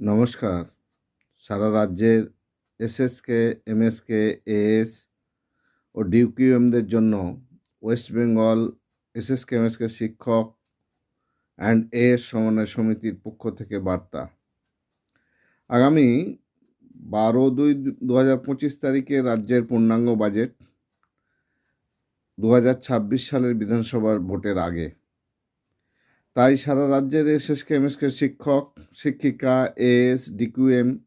নমস্কার। সারা রাজ্যের এসএসকে এমএসকে এএস ও ডিউকিউএমদের জন্য ওয়েস্ট বেঙ্গল এসএসকে এমএসকে শিক্ষক অ্যান্ড এএস সমন্বয় সমিতির পক্ষ থেকে বার্তা। আগামী বারো দুই দু হাজার পঁচিশ তারিখে রাজ্যের পূর্ণাঙ্গ বাজেট দু হাজার ছাব্বিশ সালের বিধানসভার ভোটের আগে। তাই সারা রাজ্যের এসএসকে এমএসকে শিক্ষক, শিক্ষিকা, এএস, ডিকিউএম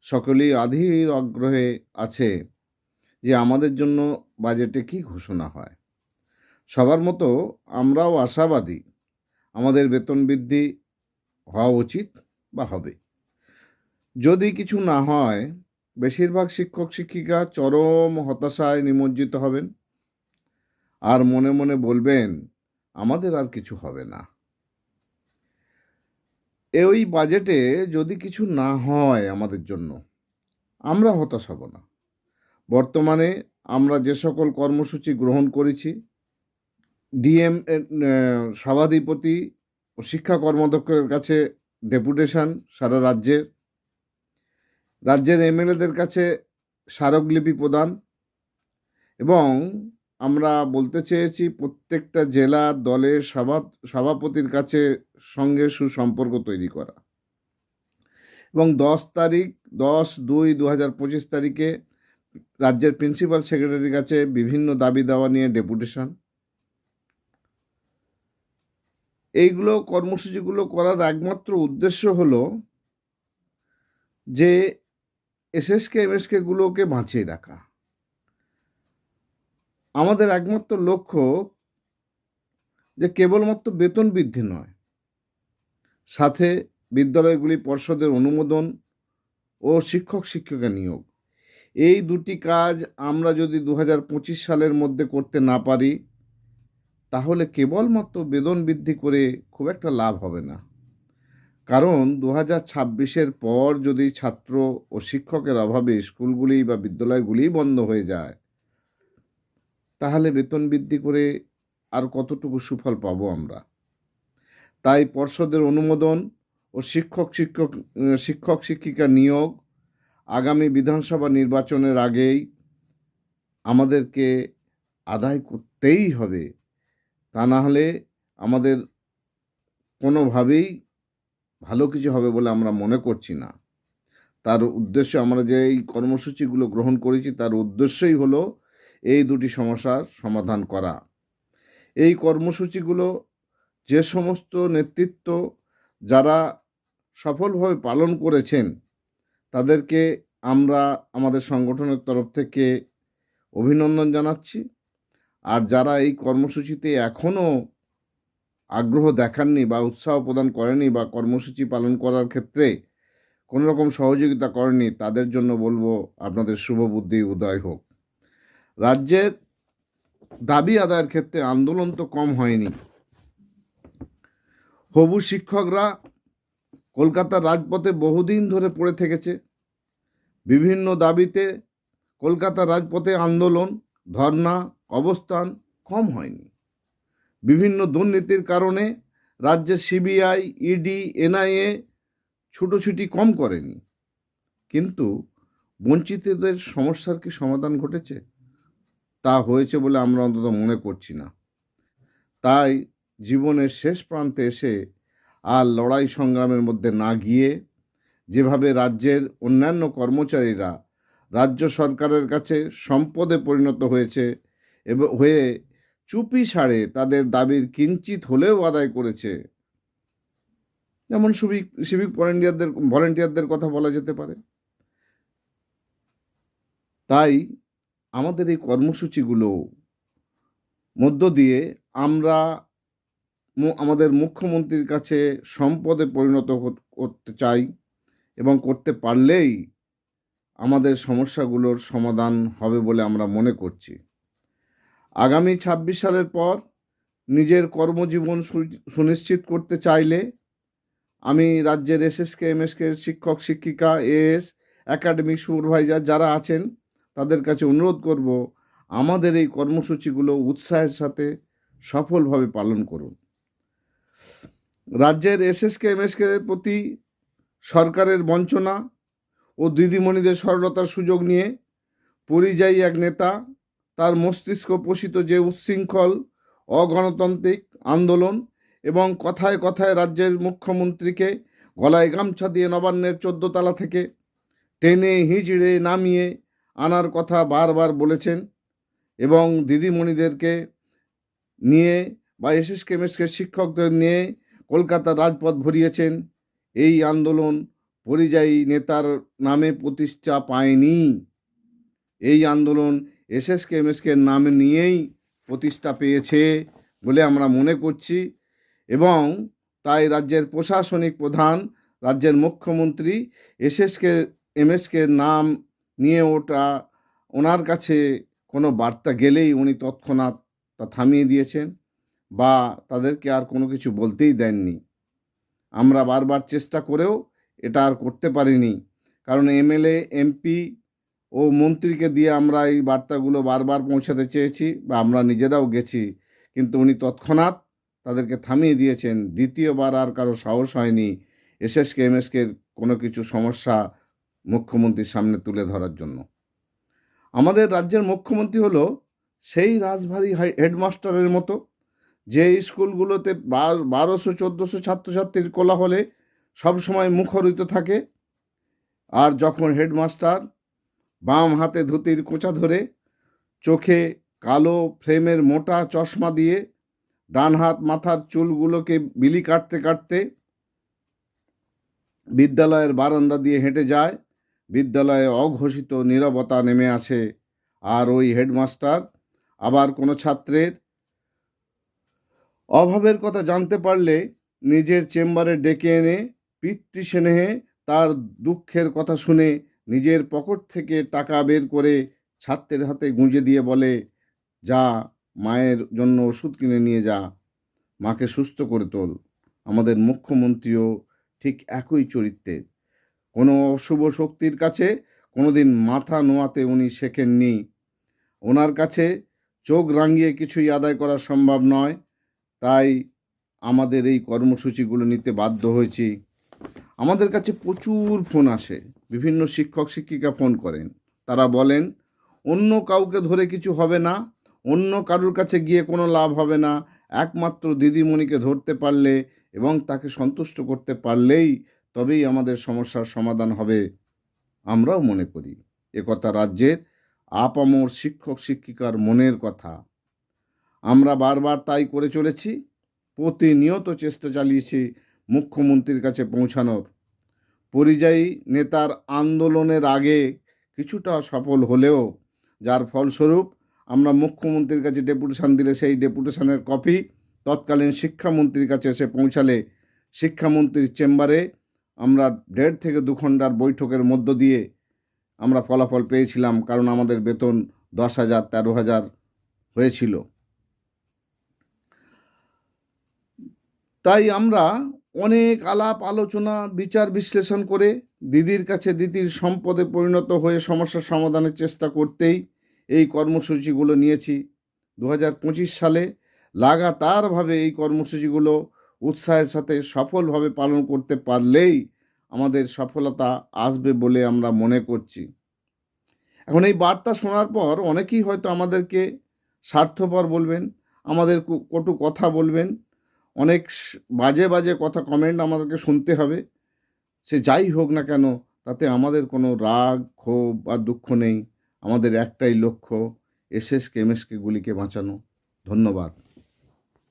সকলেই আধীর আগ্রহে আছে যে আমাদের জন্য বাজেটে কি ঘোষণা হয়। সবার মতো আমরাও আশাবাদী আমাদের বেতন বৃদ্ধি হওয়া উচিত বা হবে। যদি কিছু না হয়, বেশিরভাগ শিক্ষক, শিক্ষিকা চরম হতাশায় নিমজ্জিত হবেন আর মনে মনে বলবেন, আমাদের আর কিছু হবে না। এ ওই বাজেটে যদি কিছু না হয় আমাদের জন্য, আমরা হতাশ হব না। বর্তমানে আমরা যে সকল কর্মসূচি গ্রহণ করেছি, ডিএম সভাধিপতি ও শিক্ষা কর্মদক্ষের কাছে ডেপুটেশন সারা রাজ্যের। রাজ্যের এমএলএদের কাছে স্মারকলিপি প্রদান এবং আমরা বলতে চেয়েছি প্রত্যেকটা জেলার দলের সভা, সভাপতির কাছে সঙ্গে সুসম্পর্ক তৈরি করা। এবং দশ তারিখ, দশ দুই দু হাজার পঁচিশ তারিখে রাজ্যের প্রিন্সিপাল সেক্রেটারির কাছে বিভিন্ন দাবি দেওয়া নিয়ে ডেপুটেশন। এইগুলো কর্মসূচিগুলো করার একমাত্র উদ্দেশ্য হলো যে এসএসকে, এমএসকে গুলোকে বাঁচিয়ে রাখা। আমাদের একমাত্র লক্ষ্য যে কেবলমাত্র বেতন বৃদ্ধি নয়। সাথে বিদ্যালয়গুলি পর্ষদের অনুমোদন ও শিক্ষক শিক্ষিকা নিয়োগ। এই দুটি কাজ আমরা যদি দু হাজার পঁচিশ সালের মধ্যে করতে না পারি, তাহলে কেবলমাত্র বেতন বৃদ্ধি করে খুব একটা লাভ হবে না। কারণ দু হাজার ছাব্বিশের পর যদি ছাত্র ও শিক্ষকের অভাবে স্কুলগুলি বা বিদ্যালয়গুলি বন্ধ হয়ে যায় তাহলে বেতন বৃদ্ধি করে আর কতটুকু সুফল পাবো আমরা? তাই পর্ষদের অনুমোদন ও শিক্ষক শিক্ষক শিক্ষক শিক্ষিকা নিয়োগ আগামী বিধানসভা নির্বাচনের আগেই আমাদেরকে আদায় করতেই হবে। তা না হলে আমাদের কোনোভাবেই ভালো কিছু হবে বলে আমরা মনে করছি না। তার উদ্দেশ্য আমরা যে এই কর্মসূচিগুলো গ্রহণ করেছি তার উদ্দেশ্যই হলো এই দুটি সমস্যার সমাধান করা। এই কর্মসূচিগুলো যে সমস্ত নেতৃত্ব যারা সফলভাবে পালন করেছেন, তাদেরকে আমরা আমাদের সংগঠনের তরফ থেকে অভিনন্দন জানাচ্ছি। আর যারা এই কর্মসূচিতে এখনও আগ্রহ দেখাননি বা উৎসাহ প্রদান করেনি বা কর্মসূচি পালন করার ক্ষেত্রে কোনো রকম সহযোগিতা করেনি তাদের জন্য বলব আপনাদের শুভ বুদ্ধি, উদয় হোক। রাজ্যের দাবি আদায়ের ক্ষেত্রে আন্দোলন তো কম হয়নি। হবু শিক্ষকরা কলকাতার রাজপথে বহুদিন ধরে পড়ে থেকেছে। বিভিন্ন দাবিতে কলকাতার রাজপথে আন্দোলন, ধর্না, অবস্থান কম হয়নি। বিভিন্ন দুর্নীতির কারণে রাজ্যের সিবিআই, ইডি, এনআইএ ছুটোছুটি কম করেনি। কিন্তু বঞ্চিতদের সমস্যার কি সমাধান ঘটেছে? তা হয়েছে বলে আমরা অন্তত মনে করছি না। তাই জীবনের শেষ প্রান্তে এসে আর লড়াই সংগ্রামের মধ্যে না গিয়ে যেভাবে রাজ্যের অন্যান্য কর্মচারীরা রাজ্য সরকারের কাছে সম্পদে পরিণত হয়েছে এবং হয়ে চুপি সারে তাদের দাবির কিঞ্চিত হলেও আদায় করেছে। যেমন সিভিক সিভিক ভলেন্টিয়ারদের ভলেন্টিয়ারদের কথা বলা যেতে পারে। তাই আমাদের এই কর্মসূচিগুলো মধ্য দিয়ে আমরা আমাদের মুখ্যমন্ত্রীর কাছে সম্পদে পরিণত করতে চাই এবং করতে পারলেই আমাদের সমস্যাগুলোর সমাধান হবে বলে আমরা মনে করছি। আগামী ছাব্বিশ সালের পর নিজের কর্মজীবন সুনিশ্চিত করতে চাইলে আমি রাজ্যের এসএসকে, এমএসকে শিক্ষক, শিক্ষিকা, এএস, একাডেমিক সুপারভাইজার যারা আছেন তাদের কাছে অনুরোধ করব, আমাদের এই কর্মসূচিগুলো উৎসাহের সাথে সফলভাবে পালন করুন। রাজ্যের এসএসকে, এমএসকে প্রতি সরকারের বঞ্চনা ও দিদিমণিদের সরলতার সুযোগ নিয়ে পরিযায়ী এক নেতা, তার মস্তিষ্ক পোষিত যে উচ্ছৃঙ্খল, অগণতান্ত্রিক আন্দোলন এবং কথায় কথায় রাজ্যের মুখ্যমন্ত্রীকে গলায় গামছা দিয়ে নবান্নের চোদ্দ তলা থেকে টেনে হিঁচড়ে নামিয়ে আনার কথা বারবার বলেছেন এবং দিদিমণিদেরকে নিয়ে বা এস এসএস কেমিস্টকে শিক্ষকদের নিয়ে কলকাতার রাজপথ ভরিয়েছেন এই আন্দোলন পরিযায়ী নেতার নামে প্রতিষ্ঠা পায়নি। এই আন্দোলন এস এসএস কেমিস্টকে নামে নিয়েই প্রতিষ্ঠা পেয়েছে বলে আমরা মনে করছি এবং তাই রাজ্যের প্রশাসনিক প্রধান, রাজ্যের মুখ্যমন্ত্রী এসএসকে, এমএসকে নাম নিয়ে ওটা, ওনার কাছে কোনো বার্তা গেলেই উনি তৎক্ষণাৎ তা থামিয়ে দিয়েছেন বা তাদেরকে আর কোনো কিছু বলতেই দেননি। আমরা বারবার চেষ্টা করেও এটা আর করতে পারিনি। কারণ এমএলএ, এমপি ও মন্ত্রীকে দিয়ে আমরা এই বার্তাগুলো বারবার পৌঁছাতে চেয়েছি বা আমরা নিজেরাও গেছি। কিন্তু উনি তৎক্ষণাৎ তাদেরকে থামিয়ে দিয়েছেন। দ্বিতীয়বার আর কারও সাহস হয়নি। এসএসকে এমএসকে কোনো কিছু সমস্যা মুখ্যমন্ত্রীর সামনে তুলে ধরার জন্য। আমাদের রাজ্যের মুখ্যমন্ত্রী হলো সেই রাজভারী হেডমাস্টারের মতো, যে স্কুলগুলোতে বারোশো, চোদ্দোশো ছাত্রছাত্রীর কোলাহলে সবসময় মুখরিত থাকে আর যখন হেডমাস্টার বাম হাতে ধুতির কোঁচা ধরে চোখে কালো ফ্রেমের মোটা চশমা দিয়ে ডান হাত মাথার চুলগুলোকে বিলি কাটতে কাটতে বিদ্যালয়ের বারান্দা দিয়ে হেঁটে যায় বিদ্যালয়ে অঘোষিত নীরবতা নেমে আসে। আর ওই হেডমাস্টার আবার কোনো ছাত্রের অভাবের কথা জানতে পারলে নিজের চেম্বারে ডেকে এনে পিতৃস্নেহে তার দুঃখের কথা শুনে নিজের পকেট থেকে টাকা বের করে ছাত্রের হাতে গুঁজে দিয়ে বলে, যা, মায়ের জন্য ওষুধ কিনে নিয়ে যা। মাকে সুস্থ করে তোল। আমাদের মুখ্যমন্ত্রীও ঠিক একই চরিত্রের। কোনো অশুভ শক্তির কাছে কোনোদিন মাথা নোয়াতে উনি শেখেননি। ওনার কাছে চোখ রাঙিয়ে কিছুই আদায় করা সম্ভব নয়, তাই আমাদের এই কর্মসূচিগুলো নিতে বাধ্য হয়েছি। আমাদের কাছে প্রচুর ফোন আসে, বিভিন্ন শিক্ষক শিক্ষিকা ফোন করেন। তারা বলেন, অন্য কাউকে ধরে কিছু হবে না, অন্য কারুর কাছে গিয়ে কোনো লাভ হবে না। একমাত্র দিদিমণিকে ধরতে পারলে এবং তাকে সন্তুষ্ট করতে পারলেই তবেই আমাদের সমস্যার সমাধান হবে। আমরাও মনে করি একথা রাজ্যের আপামর শিক্ষক শিক্ষিকার মনের কথা। আমরা বারবার তাই করে চলেছি, প্রতিনিয়ত চেষ্টা চালিয়েছি মুখ্যমন্ত্রীর কাছে পৌঁছানোর। পরিযায়ী নেতার আন্দোলনের আগে কিছুটা সফল হলেও, যার ফলস্বরূপ আমরা মুখ্যমন্ত্রীর কাছে ডেপুটেশান দিলে সেই ডেপুটেশানের কপি তৎকালীন শিক্ষামন্ত্রীর কাছে এসে পৌঁছালে শিক্ষামন্ত্রীর চেম্বারে আমরা দেড় থেকে দু ঘণ্টার বৈঠকের মধ্য দিয়ে আমরা ফলাফল পেয়েছিলাম, কারণ আমাদের বেতন দশ হাজার, তেরো হাজার হয়েছিল। তাই আমরা অনেক আলাপ, আলোচনা, বিচার বিশ্লেষণ করে দিদির কাছে দিদির সম্পদে পরিণত হয়ে সমস্যার সমাধানের চেষ্টা করতেই এই কর্মসূচিগুলো নিয়েছি। দু হাজার পঁচিশ সালে লাগাতারভাবে এই কর্মসূচিগুলো উৎসাহের সাথে সফলভাবে পালন করতে পারলেই আমাদের সফলতা আসবে বলে আমরা মনে করছি। এখন এই বার্তা শোনার পর অনেকেই হয়তো আমাদেরকে স্বার্থপর বলবেন, আমাদের কটু কথা বলবেন, অনেক বাজে বাজে কথা কমেন্ট আমাদেরকে শুনতে হবে। সে যাই হোক না কেন, তাতে আমাদের কোনো রাগ, ক্ষোভ বা দুঃখ নেই। আমাদের একটাই লক্ষ্য এসএস কেমএসকে গুলিকে বাঁচানো। ধন্যবাদ।